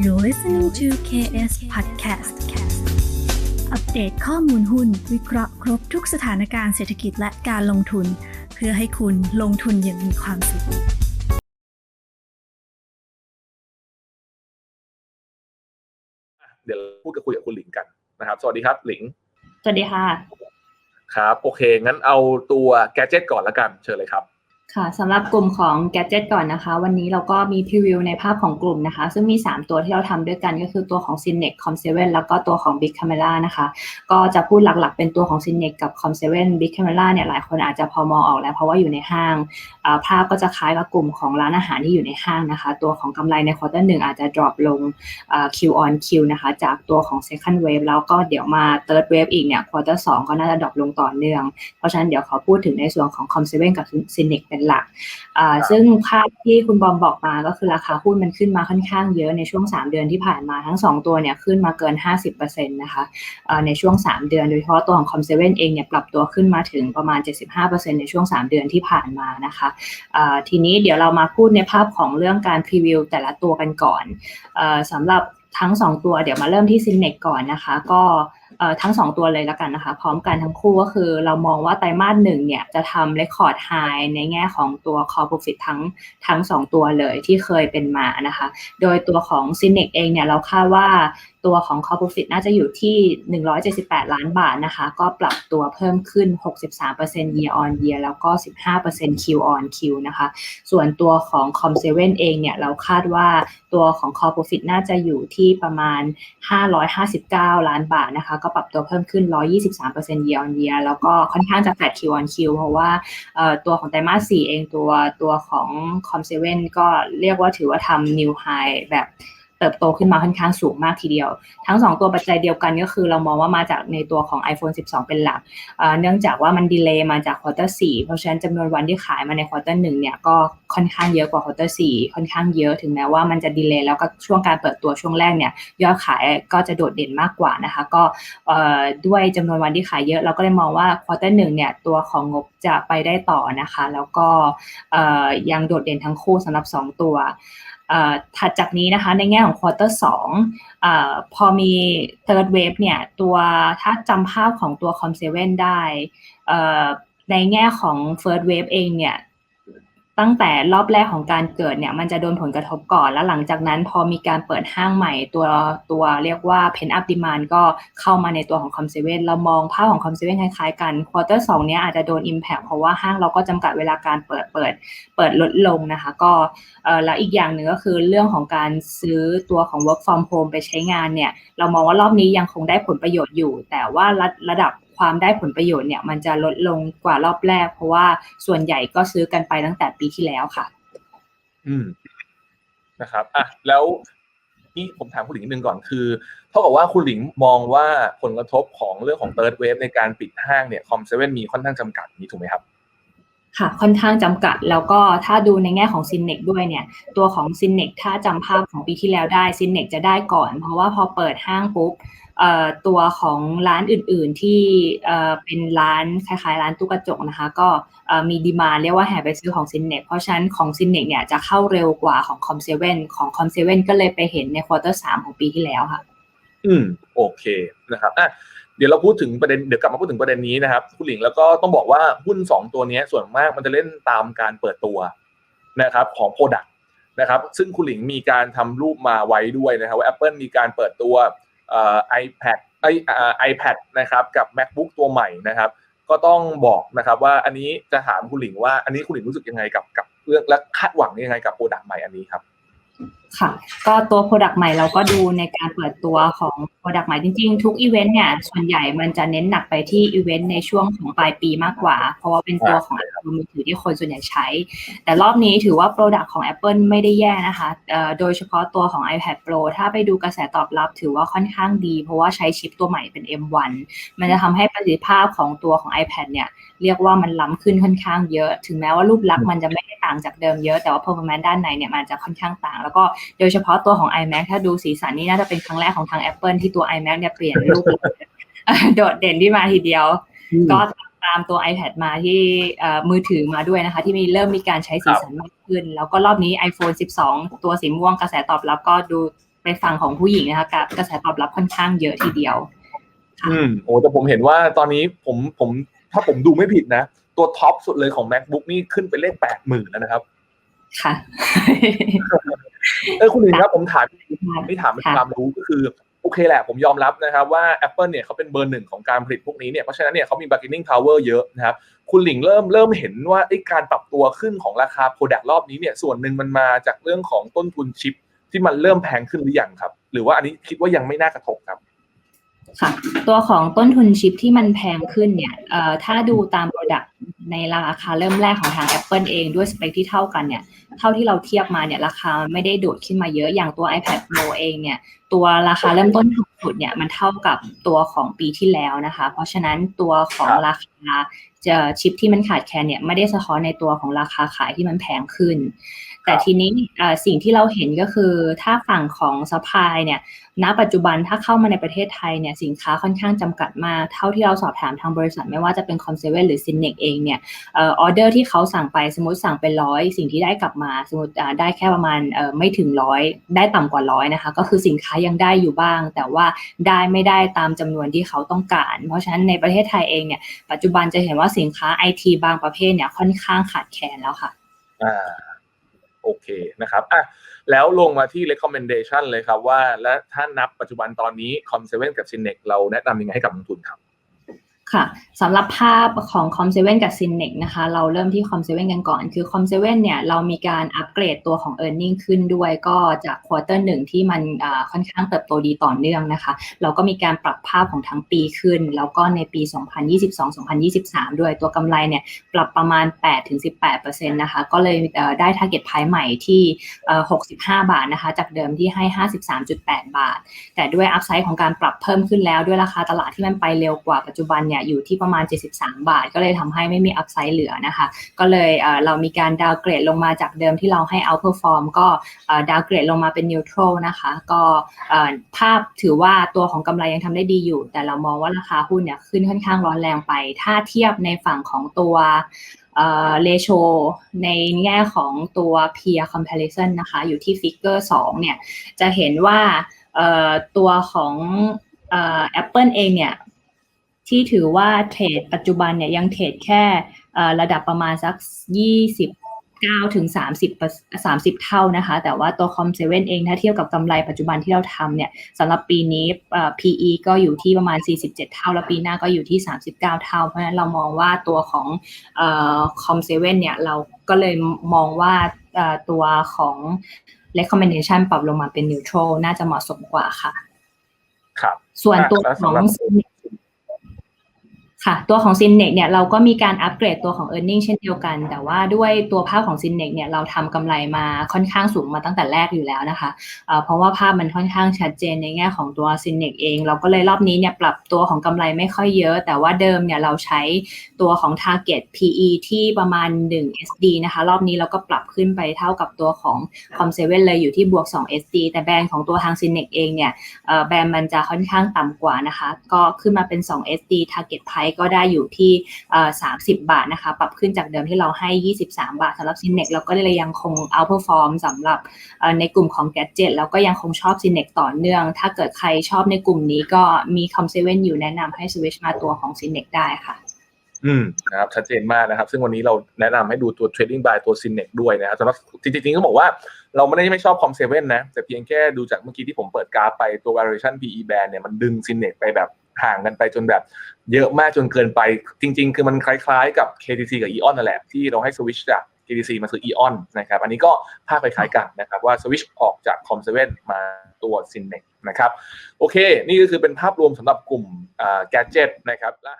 You're listening to KS Podcast อัปเดตข้อมูลหุ้น วิเคราะห์ครบทุกสถานการณ์เศรษฐกิจและการลงทุน เพื่อให้คุณลงทุนอย่างมีความสุข เดี๋ยวพูดกับคุยกับคุณหลิงกันนะครับ สวัสดีครับหลิง สวัสดีค่ะ ครับ โอเค งั้นเอาตัวแกจ g e t ก่อนละกัน เชิญเลยครับ ค่ะสำหรับกลุ่มของ Gadget ก่อนนะคะ วันนี้เราก็มีพรีวิวในภาพของกลุ่มนะคะ ซึ่งมี 3 ตัวที่เราทำด้วยกันก็คือตัวของ Cinex Com7 แล้วก็ตัวของ Big Camera นะคะ ก็จะพูดหลักๆ เป็นตัวของ Cinex กับ Com7 Big Camera เนี่ยหลายคนอาจจะพอมองออกแล้วเพราะว่าอยู่ในห้างภาพก็จะคล้ายกับกลุ่มของร้านอาหารที่อยู่ในห้างนะคะ ตัวของกำไรในควอเตอร์หนึ่งอาจจะ drop ลง Q on Q นะคะ จากตัวของ second wave แล้วก็เดี๋ยวมา third wave อีกเนี่ยควอเตอร์สองก็น่าจะ drop ลงต่อเนื่องเพราะฉะนั้นเดี๋ยวขอพูดถึงในส่วนของ Com7 กับ Cinex เป็นหลักอ่าซึ่งภาพที่คุณบอมบอกมาก็คือราคาหุ้นมันขึ้นมาค่อนข้างเยอะในช่วง 3 เดือนที่ผ่านมาทั้ง 2 ตัวเนี่ยขึ้นมาเกิน 50%นะคะอ่าในช่วง 3 เดือนโดยเฉพาะตัวของ Com7 เองเนี่ยปรับตัวขึ้นมาถึงประมาณ 75%ในช่วง 3 เดือนที่ผ่านมานะคะอ่าทีนี้เดี๋ยวเรามาพูดในภาพของเรื่องการพรีวิวแต่ละตัวกันก่อนอ่าสำหรับทั้ง 2 ตัวเดี๋ยวมาเริ่มที่ Cinex ก่อนนะคะ ก็เอ่อ ทั้ง 2 ตัวเลยแล้วกันนะคะ พร้อมกันทั้งคู่ก็คือเรามองว่าไตรมาสหนึ่งเนี่ยจะทำ record high ในแง่ของตัว core profit ทั้งทั้ง 2 ตัวเลยที่เคยเป็นมานะคะ โดยตัวของ Cinex เองเนี่ยเราคาดว่าตัวของ core profit น่าจะอยู่ที่ 178 ล้านบาทนะคะ ก็ปรับตัวเพิ่มขึ้น 63% year on year แล้วก็ 15% Q on Q นะคะ ส่วนตัวของ Com7 เองเนี่ยเราคาดว่าตัวของ core profit น่าจะอยู่ที่ประมาณ 559 ล้านบาทนะคะ ก็ปรับตัวเพิ่มขึ้น 123% year on year แล้วก็ค่อนข้างจะแฟด Q on Q เพราะว่าตัวของไตรมาส4เองตัวตัวของ Com7 ก็เรียกว่าถือว่าทำ new high แบบ เติบโตขึ้นมาค่อนข้างสูงมากทีเดียว ทั้ง 2 ตัวปัจจัยเดียวกันก็คือเรามองว่ามาจากในตัวของ iPhone 12 เป็นหลัก เนื่องจากว่ามันดีเลย์มาจากควอเตอร์สี่เพราะฉะนั้นจำนวนวันที่ขายมาในควอเตอร์หนึ่งเนี่ยก็ค่อนข้างเยอะกว่าควอเตอร์สี่ค่อนข้างเยอะถึงแม้ว่ามันจะดีเลย์แล้วก็ช่วงการเปิดตัวช่วงแรกเนี่ยยอดขายก็จะโดดเด่นมากกว่านะคะก็ด้วยจำนวนวันที่ขายเยอะเราก็เลยมองว่าควอเตอร์หนึ่งเนี่ยตัวของงบจะไปได้ต่อนะคะ แล้วก็ยังโดดเด่นทั้งคู่สำหรับ 2 ตัว ถัดจากนี้นะคะในแง่ของควอเตอร์สองพอมี third wave เนี่ยตัวถ้าจำภาพของตัว Com7 ได้เอ่อในแง่ของ first wave เองเนี่ย ตั้งแต่รอบแรกของการเกิดเนี่ย มันจะโดนผลกระทบก่อน แล้วหลังจากนั้นพอมีการเปิดห้างใหม่ตัวตัวเรียกว่า pen up demand ก็เข้ามาในตัวของ Com7 เว่นเรามองภาพของ Com7 คล้ายๆกัน quarter 2เนี้ยอาจจะโดน impact เพราะว่าห้างเราก็จำกัดเวลาการเปิดเปิด เปิดลดลงนะคะ ก็เออแล้วอีกอย่างหนึ่งก็คือเรื่องของการซื้อตัวของ work from home ไปใช้งานเนี่ย เรามองว่ารอบนี้ยังคงได้ผลประโยชน์อยู่ แต่ว่าระระดับ ความได้ผลประโยชน์เนี่ยมันจะลดลงกว่ารอบแรก เพราะว่าส่วนใหญ่ก็ซื้อกันไปตั้งแต่ปีที่แล้วค่ะ อืมนะครับอะแล้วนี่ผมถามคุณหลิงนิดนึงก่อนคือเท่ากับว่าคุณหลิงมองว่าผลกระทบของเรื่องของเติร์ดเวฟในการปิดห้างเนี่ยคอมเซเว่นมีค่อนข้างจำกัดนี้ถูกไหมครับ ค่ะค่อนข้างจำกัด แล้วก็ถ้าดูในแง่ของ c ินเนกด้วยเนี่ย ตัวของ c ินเนกถ้าจำภาพของปีที่แล้วได้ c ินเนกจะได้ก่อน เพราะว่าพอเปิดห้างปุ๊บตัวของร้านอื่นๆที่เป็นร้านคล้ายๆ ร้านตู้กระจกนะคะ ก็มีดีมาเรียกว่าแห่ไปซื้อของ c ินเนกเพราะฉะนั้นของ c ินเนกเนี่ยจะเข้าเร็วกว่าของ Com7 ของ Com7 ก็เลยไปเห็นในควอเตอร์สามของปีที่แล้วค่ะ อืมโอเคนะครับอะเดี๋ยวเราพูดถึงประเด็นเดี๋ยวกลับมาพูดถึงประเด็นนี้นะครับคุณหลิงแล้วก็ต้องบอกว่าหุ้นสองตัวนี้ส่วนมากมันจะเล่นตามการเปิดตัวนะครับของ Product นะครับซึ่งคุณหลิงมีการทำรูปมาไว้ด้วยนะครับว่า Apple มีการเปิดตัวเอ่อ iPad ไอเอ่อ iPad นะครับกับ MacBook ตัวใหม่นะครับ ก็ต้องบอกนะครับว่าอันนี้จะถามคุณหลิงว่าอันนี้คุณหลิงรู้สึกยังไงกับกับเรื่องและคาดหวังยังไงกับโปรดักต์ใหม่อันนี้ครับ ค่ะ ก็ตัว Product ใหม่เราก็ดูในการเปิดตัวของ Product ใหม่จริงๆ ทุกอีเวนต์เนี่ย ส่วนใหญ่มันจะเน้นหนักไปที่อีเวนต์ในช่วงของปลายปีมากกว่า เพราะว่าเป็นตัวของ Apple มือถือที่คนส่วนใหญ่ใช้ แต่รอบนี้ถือว่า Product ของ Apple ไม่ได้แย่นะคะเอ่อโดยเฉพาะตัวของ iPad Pro ถ้าไปดูกระแสตอบรับถือว่าค่อนข้างดี เพราะว่าใช้ชิปตัวใหม่เป็น M1 มันจะทำให้ประสิทธิภาพของตัวของ iPad เนี่ยเรียกว่ามันล้ำขึ้นค่อนข้างเยอะ ถึงแม้ว่ารูปลักษณ์มันจะไม่ได้ต่างจากเดิมเยอะ แต่ว่า performance ด้านในเนี่ยมันจะค่อนข้างต่าง แล้วก็โดยเฉพาะตัวของ iMac ถ้าดูสีสันนี่น่าจะเป็นครั้งแรกของทาง Apple ที่ตัว iMac เนี่ยเปลี่ยนรูปลักษณ์โดดเด่นที่มาทีเดียว ก็ตามตัว iPad มาที่เอ่อมือถือมาด้วยนะคะ ที่มีเริ่มมีการใช้สีสันมากขึ้น แล้วก็รอบนี้ iPhone 12 ตัวสีม่วงกระแสตอบรับก็ดูไปฝั่งของผู้หญิงนะคะกับกระแสตอบรับค่อนข้างเยอะทีเดียว อืมโอ้แต่ผมเห็นว่าตอนนี้ผมผมถ้าผมดูไม่ผิดนะ ตัวท็อปสุดเลยของ macbook นี่ขึ้นไปเลขแปดหมื่นแล้วนะครับ ค่ะเออคุณหนึ่งครับผมถามไม่ถามเป็นความรู้ก็คือโอเคแหละผมยอมรับนะครับว่า Apple เนี่ยเขาเป็นเบอร์หนึ่งของการผลิตพวกนี้เนี่ยเพราะฉะนั้นเนี่ยเขามี bargaining power เยอะนะครับคุณหลิงเริ่มเริ่มเห็นว่าไอ้การปรับตัวขึ้นของราคา Product รอบนี้เนี่ยส่วนหนึ่งมันมาจากเรื่องของต้นทุนชิป ที่มันเริ่มแพงขึ้นหรือยังครับ หรือว่าอันนี้คิดว่ายังไม่น่ากระทบครับค่ะตัวของต้นทุนชิปที่มันแพงขึ้นเนี่ยเอ่อถ้าดูตาม Product ในราคาเริ่มแรกของทาง Apple เองด้วยสเปคที่เท่ากันเนี่ย เท่าที่เราเทียบมาเนี่ยราคาไม่ได้โดดขึ้นมาเยอะอย่างตัว iPad Pro เองเนี่ย ตัวราคาเริ่มต้นถูกสุดเนี่ยมันเท่ากับตัวของปีที่แล้วนะคะ เพราะฉะนั้นตัวของครับราคาจะชิปที่มันขาดแคลนเนี่ยไม่ได้สะท้อนในตัวของราคาขายที่มันแพงขึ้น แต่ทีนี้เอ่อสิ่งที่เราเห็นก็คือถ้าฝั่งของซัพพลายเนี่ยณปัจจุบันถ้าเข้ามาในประเทศไทยเนี่ยสินค้าค่อนข้างจำกัดมาก เท่าที่เราสอบถามทางบริษัทไม่ว่าจะเป็นคอนเซเว่นหรือซินเนกเองเนี่ยเออเดอร์ที่เขาสั่งไปสมมติสั่งเป็นร้อยสิ่งที่ได้กลับมาสมมติอ่าได้แค่ประมาณเออไม่ถึงร้อยได้ต่ำกว่าร้อยนะคะก็คือสินค้ายังได้อยู่บ้าง แต่ว่าได้ไม่ได้ตามจำนวนที่เขาต้องการ เพราะฉะนั้นในประเทศไทยเองเนี่ยปัจจุบันจะเห็นว่าสินค้าไอทีบางประเภทเนี่ยค่อนข้างขาดแคลนแล้วค่ะอ่า โอเคนะครับอะแล้วลงมาที่ recommendation เลยครับว่า และถ้านับปัจจุบันตอนนี้ com 7 กับ Cinex เราแนะนำยังไงให้กับนักลงทุนครับ ค่ะสำหรับภาพของ Com7 กับ Cinex นะคะ เราเริ่มที่ Com7 กันก่อน คือ Com7 เนี่ย เรามีการอัปเกรดตัวของ e a r n i n g ขึ้นด้วย ก็จากควอเตอร์หนึ่งที่มันค่อนข้างเติบโตดีต่อเนื่องนะคะ เราก็มีการปรับภาพของทั้งปีขึ้น แล้วก็ในปี 2022-2023 ด้วย ตัวกำไรเนี่ย ปรับประมาณ 8-18%นะคะ ก็เลยได้ target p r i c ใหม่ที่ 65 บาทนะคะ จากเดิมที่ให้ 53.8 บาท แต่ด้วยอัพไซด์ของการปรับเพิ่มขึ้นแล้วด้วยราคาตลาดที่มันไปเร็วกว่าปัจจุบันเนี่ยอยู่ที่ประมาณ 73 บาท ก็เลยทำให้ไม่มีอัพไซด์เหลือนะคะ ก็เลยเรามีการดาวเกรดลงมาจากเดิมที่เราให้ outperform ก็ดาวเกรดลงมาเป็น neutral นะคะ ก็ภาพถือว่าตัวของกำไรยังทำได้ดีอยู่ แต่เรามองว่าราคาหุ้นเนี่ยขึ้นค่อนข้างร้อนแรงไป ถ้าเทียบในฝั่งของตัวเอ่อ ratio ในแง่ของตัว peer comparison นะคะ อยู่ที่ figure 2เนี่ย จะเห็นว่าตัวของเอ่อ Apple เองเนี่ย ที่ถือว่าเทรดปัจจุบันเนี่ยยังเทรดแค่เอ่อระดับประมาณสัก 29ถึง30 30 เท่านะคะ แต่ว่าตัว Com7 เองถ้าเทียบกับกำไรปัจจุบันที่เราทำเนี่ยสำหรับปีนี้เอ่อ PE ก็อยู่ที่ประมาณ 47 เท่า แล้วปีหน้าก็อยู่ที่ 39 เท่า เพราะฉะนั้นเรามองว่าตัวของเอ่อ Com7 เนี่ยเราก็เลยมองว่าเอ่อตัวของ recommendation ปรับลงมาเป็น neutral น่าจะเหมาะสมกว่าค่ะ ครับ ส่วนตัวอะแล้วของ สำหรับ Cinex ค่ะ ตัวของ Cinex เนี่ยเราก็มีการอัปเกรดตัวของ e a r n i n g เช่นเดียวกัน แต่ว่าด้วยตัวภาพของ Cinex เนี่ยเราทำกำไรมาค่อนข้างสูงมาตั้งแต่แรกอยู่แล้วนะคะเเพราะว่าภาพมันค่อนข้างชัดเจนในแง่ของตัว Cinex เอง เราก็เลยรอบนี้เนี่ยปรับตัวของกำไรไม่ค่อยเยอะ แต่ว่าเดิมเนี่ยเราใช้ตัวของ target PE ที่ประมาณ 1 SD นะคะ รอบนี้เราก็ปรับขึ้นไปเท่ากับตัวของ Com7 เลยอยู่ที่บวก 2 SD แต่แบรนด์ของตัวทาง Cinex เองเนี่ยแบรนด์มันจะค่อนข้างต่ำกว่านะคะ ก็ขึ้นมาเป็น 2 SD target price ก็ได้อยู่ที่30 บาทนะคะ ปรับขึ้นจากเดิมที่เราให้ 23 บาทสำหรับ Cinex เราก็เลยยังคง outperform สำหรับในกลุ่มของ gadget แล้วก็ยังคงชอบ Cinex ต่อเนื่อง ถ้าเกิดใครชอบในกลุ่มนี้ก็มี Com7 อยู่แนะนำให้ switch มาตัวของ Cinex ได้ค่ะอืมนะครับชัดเจนมากนะครับ ซึ่งวันนี้เราแนะนำให้ดูตัว trading by ตัว Cinex ด้วยนะครับสำหรับจริงๆต้องบอกว่าเราไม่ได้ไม่ชอบ Com 7นนะ แต่เพียงแค่ดูจากเมื่อกี้ที่ผมเปิดกราฟไปตัว valuation PE band เนี่ยมันดึง Cinex ไปแบบ ห่างกันไปจนแบบเยอะมากจนเกินไป จริง ๆ คือมันคล้ายๆ กับ KTC กับ Eon นั่นแหละ ที่เราให้สวิชจาก KTC มาซื้อ Eon นะครับ อันนี้ก็ภาพคล้ายๆกันนะครับ ว่าสวิชออกจาก Com 7มาตัวซินเนกนะครับ โอเค นี่ก็คือเป็นภาพรวมสำหรับกลุ่มแกจิตนะครับและ